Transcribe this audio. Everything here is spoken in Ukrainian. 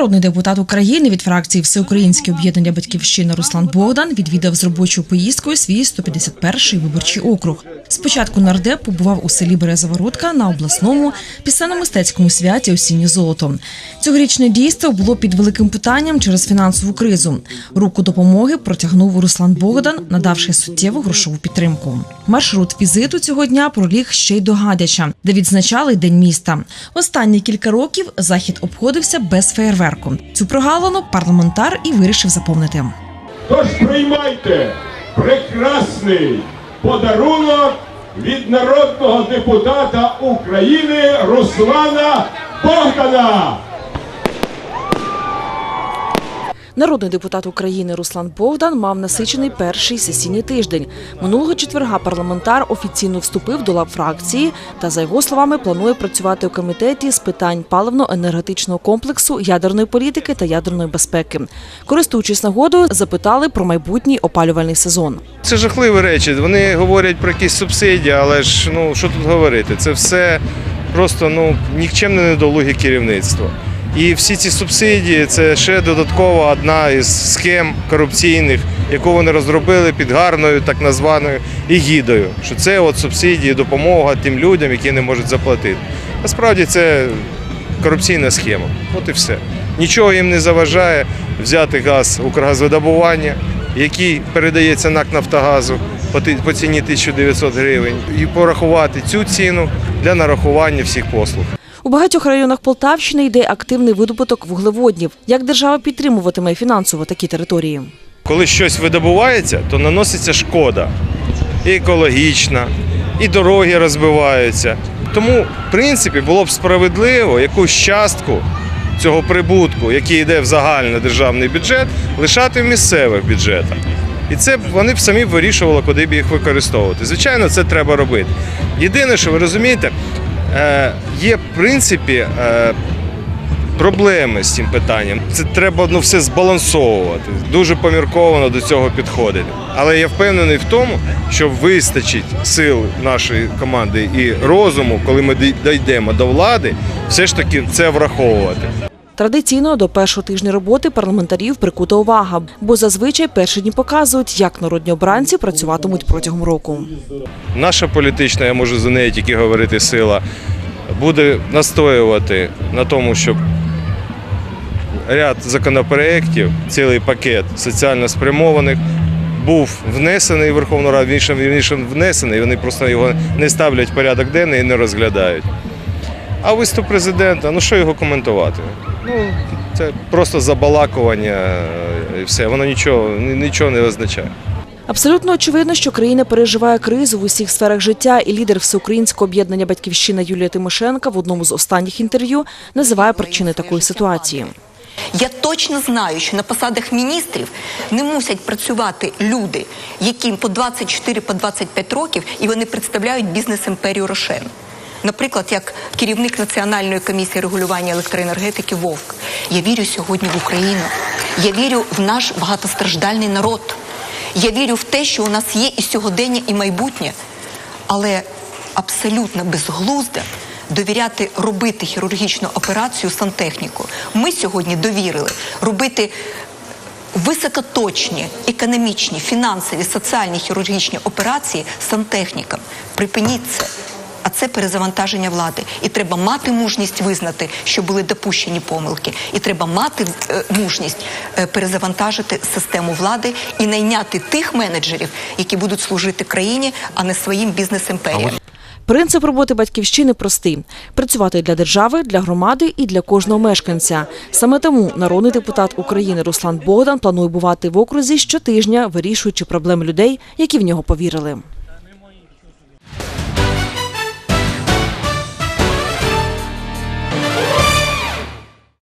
Народний депутат України від фракції Всеукраїнське об'єднання Батьківщина Руслан Богдан відвідав з робочою поїздкою свій 151-й виборчий округ. Спочатку нардеп побував у селі Березоворотка на обласному пісенно-мистецькому святі Осіннє золото. Цьогорічне дійство було під великим питанням через фінансову кризу. Руку допомоги протягнув Руслан Богдан, надавши суттєву грошову підтримку. Маршрут візиту цього дня проліг ще й до Гадяча, де відзначали День міста. Останні кілька років захід обходився без феєрверку. Цю прогалину парламентар і вирішив заповнити. Тож приймайте прекрасний подарунок від народного депутата України Руслана Богдана. Народний депутат України Руслан Богдан мав насичений перший сесійний тиждень. Минулого четверга парламентар офіційно вступив до лав фракції та, за його словами, планує працювати у комітеті з питань паливно-енергетичного комплексу, ядерної політики та ядерної безпеки. Користуючись нагодою, запитали про майбутній опалювальний сезон. Це жахливі речі. Вони говорять про якісь субсидії, але ж ну що тут говорити? Це все просто ну нікчемне недолуге керівництво. І всі ці субсидії це ще додаткова одна із схем корупційних, яку вони розробили під гарною так названою егідою. Що це от субсидії, допомога тим людям, які не можуть заплатити. Насправді це корупційна схема. От і все. Нічого їм не заважає взяти газ Укргазвидобування, який передається НАК Нафтогазу по ціні 1900 гривень, і порахувати цю ціну для нарахування всіх послуг. У багатьох районах Полтавщини йде активний видобуток вуглеводнів. Як держава підтримуватиме фінансово такі території? Коли щось видобувається, то наноситься шкода і екологічна, і дороги розбиваються. Тому, в принципі, було б справедливо якусь частку цього прибутку, який йде в загальний державний бюджет, лишати в місцевих бюджетах. І це вони б самі вирішували, куди б їх використовувати. Звичайно, це треба робити. Єдине, що ви розумієте, є в принципі е, проблеми з цим питанням. Це треба ну, все збалансовувати, дуже помірковано до цього підходити. Але я впевнений в тому, що вистачить сил нашої команди і розуму, коли ми дійдемо до влади, все ж таки це враховувати. Традиційно до першого тижня роботи парламентарів прикута увага, бо зазвичай перші дні показують, як народні обранці працюватимуть протягом року. Наша політична, я можу за неї тільки говорити, сила буде настоювати на тому, щоб ряд законопроєктів, цілий пакет соціально спрямованих був внесений в Верховну Раду, вірніше, внесений, вони просто його не ставлять в порядок денний і не розглядають. А виступ президента, ну що його коментувати? Ну, це просто забалакування е, і все, воно нічого, нічого не означає. Абсолютно очевидно, що країна переживає кризу в усіх сферах життя, і лідер всеукраїнського об'єднання Батьківщина Юлія Тимошенка в одному з останніх інтерв'ю називає причини такої ситуації. Я точно знаю, що на посадах міністрів не мусять працювати люди, яким по 24-25 років, і вони представляють бізнес-імперію Рошен. Наприклад, як керівник Національної комісії регулювання електроенергетики Вовк. Я вірю сьогодні в Україну. Я вірю в наш багатостраждальний народ. Я вірю в те, що у нас є і сьогодення, і майбутнє. Але абсолютно безглуздо довіряти робити хірургічну операцію сантехніку. Ми сьогодні довірили робити високоточні економічні, фінансові, соціальні хірургічні операції сантехнікам. Припиніть це. А це перезавантаження влади. І треба мати мужність визнати, що були допущені помилки. І треба мати е, мужність е, перезавантажити систему влади і найняти тих менеджерів, які будуть служити країні, а не своїм бізнес-імперіям. Принцип роботи батьківщини простий: працювати для держави, для громади і для кожного мешканця. Саме тому народний депутат України Руслан Богдан планує бувати в окрузі щотижня, вирішуючи проблеми людей, які в нього повірили.